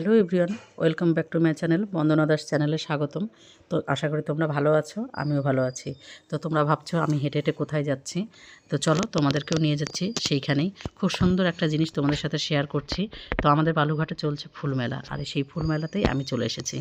Hello everyone, welcome back to my channel, Bandana Das চ্যানেলে স্বাগতম। তো আশা করি তোমরা ভালো আছো, আমিও ভালো আছি। তো তোমরা ভাবছ আমি হেঁটে হেঁটে কোথায় যাচ্ছি? তো চলো তোমাদেরকেও নিয়ে যাচ্ছি সেইখানেই। খুব সুন্দর একটা জিনিস তোমাদের সাথে শেয়ার করছি। তো আমাদের বালুঘাটে চলছে ফুলমেলা, আর সেই ফুলমেলাতেই আমি চলে এসেছি।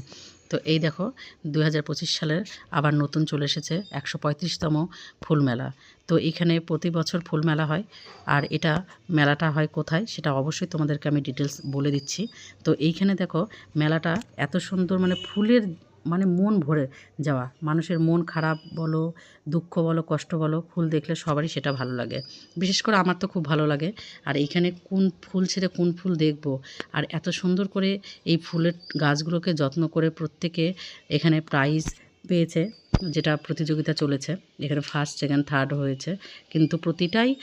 তো এই দেখো দু হাজার পঁচিশ সালের আবার নতুন চলে এসেছে একশো পঁয়ত্রিশতম ফুলমেলা। তো এখানে প্রতি বছর ফুল মেলা হয়। আর এটা মেলাটা হয় কোথায় সেটা অবশ্যই তোমাদেরকে আমি ডিটেলস বলে দিচ্ছি। তো এইখানে দেখো মেলাটা এত সুন্দর মানে ফুলের মানে মন ভরে যাওয়া। মানুষের মন খারাপ বলো, দুঃখ বলো, কষ্ট বলো, ফুল দেখলে সবারই সেটা ভালো লাগে। বিশেষ করে আমার তো খুব ভালো লাগে। আর এইখানে কোন ফুল ছেড়ে কোন ফুল দেখব? আর এত সুন্দর করে এই ফুলের গাছগুলোকে যত্ন করে প্রত্যেকে এখানে প্রাইজ পেয়েছে। যেটা প্রতিযোগিতা চলেছে, এখানে ফার্স্ট সেকেন্ড থার্ড হয়েছে। কিন্তু প্রতিটাই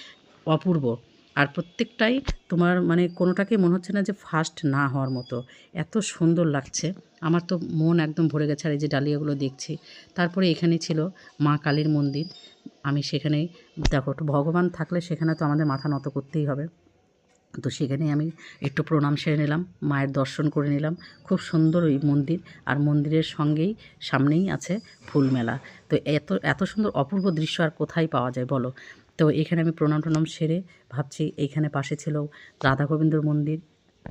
অপূর্ব। আর প্রত্যেকটাই তোমার মানে কোনোটাকেই মনে হচ্ছে না যে ফার্স্ট না হওয়ার মতো। এত সুন্দর লাগছে। আমার তো মন একদম ভরে গেছে। আর এই যে ডালিয়াগুলো দেখছি, তারপরে এখানে ছিল মা কালীর মন্দির। আমি সেখানেই, দেখো ভগবান থাকলে সেখানে তো আমাদের মাথা নত করতেই হবে। তো সেখানে আমি একটু প্রণাম সেরে নিলাম, মায়ের দর্শন করে নিলাম। খুব সুন্দর ওই মন্দির আর মন্দিরের সঙ্গেই সামনেই আছে ফুল মেলা। তো এত এত সুন্দর অপূর্ব দৃশ্য আর কোথায় পাওয়া যায় বলো? তো এখানে আমি প্রণাম টনাম সেরে ভাবছি এইখানে পাশে ছিল রাধা গোবিন্দর মন্দির,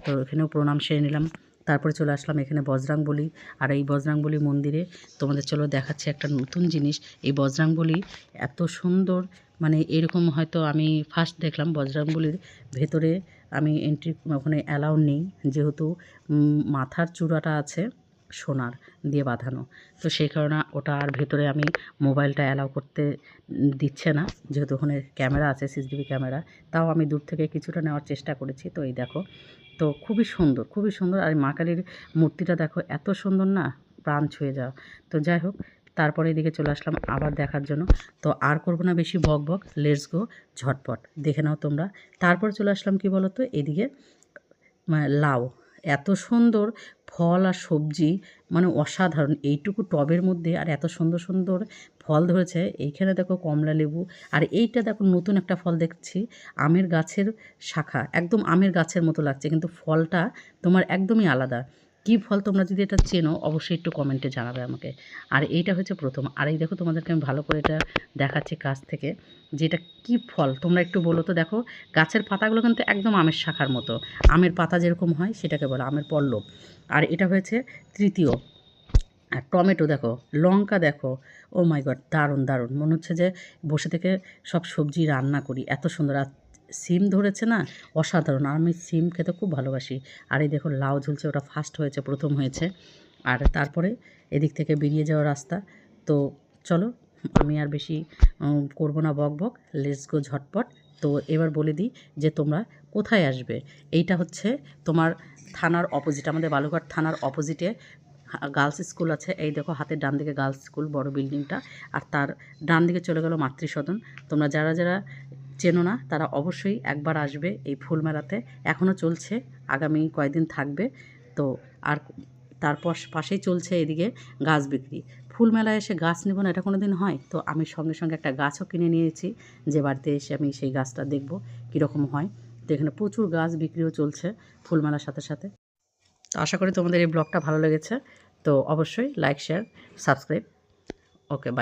তো এখানেও প্রণাম সেরে নিলাম। তারপরে চলে আসলাম এখানে বজরাংবলি আর এই বজরাংবলী মন্দিরে তোমাদের চলো দেখাচ্ছি একটা নতুন জিনিস। এই বজরাংবলী এত সুন্দর মানে এরকম হয়তো আমি ফার্স্ট দেখলাম বজরাংবলির ভেতরে আমি এন্ট্রি ওখানে অ্যালাউ নেই। যেহেতু মাথার চূড়াটা আছে সোনার দিয়ে বাঁধানো। তো সেই কারণে ওটা আর ভেতরে আমি মোবাইলটা অ্যালাউ করতে দিচ্ছে না। যেহেতু ওখানে ক্যামেরা আছে সিসিটিভি ক্যামেরা, তাও আমি দূর থেকে কিছুটা নেওয়ার চেষ্টা করেছি। তো এই দেখো, তো খুবই সুন্দর খুবই সুন্দর। আর মা কালীর মূর্তিটা দেখো, এত সুন্দর না? প্রাণ ছুঁয়ে যাওয়া। তো যাই হোক, তারপরে এদিকে চলে আসলাম আবার দেখার জন্য। তো আর করব না বেশি, বক বক লেটস গো ঝটপট। দেখে নাও তোমরা। তারপর চলে আসলাম কি বলো তো এদিকে লাউ। এত সুন্দর ফল আর সবজি মানে অসাধারণ। এইটুকু টবের মধ্যে আর এত সুন্দর সুন্দর ফল ধরেছে। এইখানে দেখো কমলা লেবু। আর এইটা দেখো নতুন একটা ফল দেখছি। আমের গাছের শাখা। একদম আমের গাছের মতো লাগছে। কিন্তু ফলটা তোমার একদমই আলাদা। কী ফল তোমরা যদি এটা চেনো, অবশ্যই একটু কমেন্টে জানাবে আমাকে। আর এইটা হচ্ছে প্রথম। আর এই দেখো তোমাদেরকে আমি ভালো করে এটা দেখাচ্ছি কাছ থেকে, যে এটা কী ফল? তোমরা একটু বলো তো দেখো, গাছের পাতাগুলো কিন্তু একদম আমের শাখার মতো। আমের পাতা যেরকম হয়, সেটাকে বলো আমের পল্লব। আর এটা হয়েছে তৃতীয়। আর টমেটো দেখো, লঙ্কা দেখো ও মাই গড দারুণ দারুণ। মনে হচ্ছে যে বসে থেকে সব সবজি রান্না করি, এত সুন্দর। আর সিম ধরেছে না? অসাধারণ। আর আমি সিম খেতে খুব ভালোবাসি। আর এই দেখো, লাউ ঝুলছে, ওটা ফার্স্ট হয়েছে, প্রথম হয়েছে। আর তারপরে এদিক থেকে বেরিয়ে যাওয়ার রাস্তা। তো চলো, আমি আর বেশি করব না বক বক লেটস গো ঝটপট। তো এবার বলে দিই যে তোমরা কোথায় আসবে? এইটা হচ্ছে তোমার থানার অপোজিট আমাদের বালুঘাট থানার অপোজিটে গার্লস স্কুল আছে। এই দেখো, হাতের ডান দিকে গার্লস স্কুল বড় বিল্ডিংটা আর তার ডান দিকে চলে গেল মাতৃসদন। তোমরা যারা যারা চেনো না, তারা অবশ্যই একবার আসবে এই ফুল মেলাতে। এখনও চলছে, আগামী কয়েকদিন থাকবে। তো আর তারপর পাশেই চলছে এদিকে গাছ বিক্রি। ফুল মেলায় এসে গাছ নেব না, এটা কোনো দিন হয়? তো আমি সঙ্গে সঙ্গে একটা গাছও কিনে নিয়েছি, যে বাড়িতে এসে আমি সেই গাছটা দেখব কীরকম হয়। তো এখানে প্রচুর গাছ বিক্রিও চলছে ফুল মেলার সাথে সাথে। তো আশা করি তোমাদের এই ব্লগটা ভালো লেগেছে। তো অবশ্যই like, share, subscribe. Okay bye